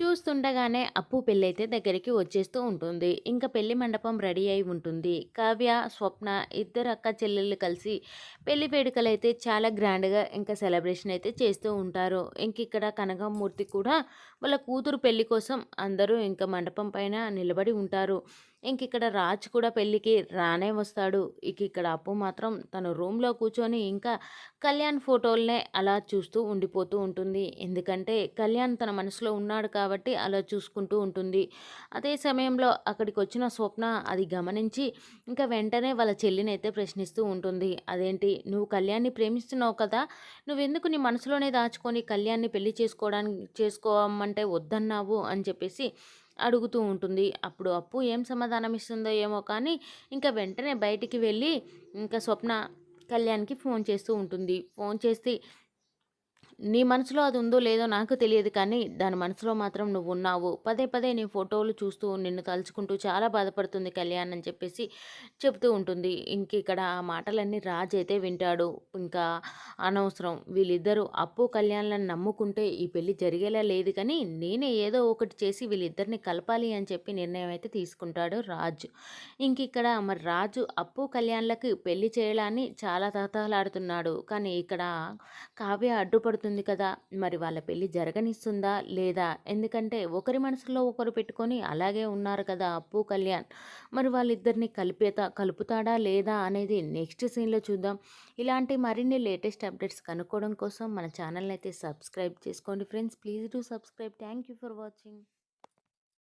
చూస్తుండగానే అప్పు పెళ్ళైతే దగ్గరికి వచ్చేస్తూ ఉంటుంది. ఇంకా పెళ్ళి మండపం రెడీ అయి ఉంటుంది. కావ్య స్వప్న ఇద్దరు అక్క చెల్లెళ్ళు కలిసి పెళ్ళి వేడుకలు అయితే చాలా గ్రాండ్గా ఇంకా సెలబ్రేషన్ అయితే చేస్తూ ఉంటారు. ఇంక ఇక్కడ కనకమూర్తి కూడా వాళ్ళ కూతురు పెళ్ళి కోసం అందరూ ఇంకా మండపం పైన నిలబడి ఉంటారు. ఇంక ఇక్కడ రాజ్ కూడా పెళ్ళికి రానే వస్తాడు. ఇక ఇక్కడ అప్పు మాత్రం తన రూమ్లో కూర్చొని ఇంకా కళ్యాణ్ ఫోటోలనే అలా చూస్తూ ఉండిపోతూ ఉంటుంది. ఎందుకంటే కళ్యాణ్ తన మనసులో ఉన్నాడు కాబట్టి అలా చూసుకుంటూ ఉంటుంది. అదే సమయంలో అక్కడికి వచ్చిన స్వప్న అది గమనించి ఇంకా వెంటనే వాళ్ళ చెల్లిని అయితే ప్రశ్నిస్తూ ఉంటుంది. అదేంటి? నువ్వు కళ్యాణ్ని ప్రేమిస్తున్నావు కదా? నువ్వెందుకు నీ మనసులోనే దాచుకొని కళ్యాణ్ని పెళ్ళి చేసుకోవడానికి చేసుకోవమంటే వద్దన్నావు? అని చెప్పేసి అడుగుతూ ఉంటుంది. అప్పుడు అప్పు ఏం సమాధానం ఇస్తుందో ఏమో కానీ ఇంకా వెంటనే బయటికి వెళ్ళి ఇంకా స్వప్న కళ్యాణ్కి ఫోన్ చేస్తూ ఉంటుంది. ఫోన్ చేసి నీ మనసులో అది ఉందో లేదో నాకు తెలియదు కానీ దాని మనసులో మాత్రం నువ్వు ఉన్నావు పదే పదే నీ ఫోటోలు చూస్తూ నిన్ను తలుచుకుంటూ చాలా బాధపడుతుంది కళ్యాణ్ అని చెప్పేసి చెప్తూ ఉంటుంది. ఇంక ఇక్కడ ఆ మాటలన్నీ రాజ్ అయితే వింటాడు. ఇంకా అనవసరం. వీళ్ళిద్దరూ అప్పు కళ్యాణ్లను నమ్ముకుంటే ఈ పెళ్ళి జరిగేలా లేదు కానీ నేనే ఏదో ఒకటి చేసి వీళ్ళిద్దరిని కలపాలి అని చెప్పి నిర్ణయం అయితే తీసుకుంటాడు రాజు. ఇంక ఇక్కడ మరి రాజు అప్పు కళ్యాణ్లకి పెళ్ళి చేయాలని చాలా తహతహలాడుతున్నాడు. కానీ ఇక్కడ కావ్య అడ్డుపడుతుంది అవుతుంది కదా! మరి వాళ్ళ పెళ్ళి జరగనిస్తుందా? లేదా? ఎందుకంటే ఒకరి మనసులో ఒకరు పెట్టుకొని అలాగే ఉన్నారు కదా అప్పు కళ్యాణ్. మరి వాళ్ళిద్దరిని కలిపేత కలుపుతాడా లేదా అనేది నెక్స్ట్ సీన్లో చూద్దాం. ఇలాంటి మరిన్ని లేటెస్ట్ అప్డేట్స్ కనుక్కోవడం కోసం మన ఛానల్ని అయితే సబ్స్క్రైబ్ చేసుకోండి friends. Please do subscribe. Thank you for watching.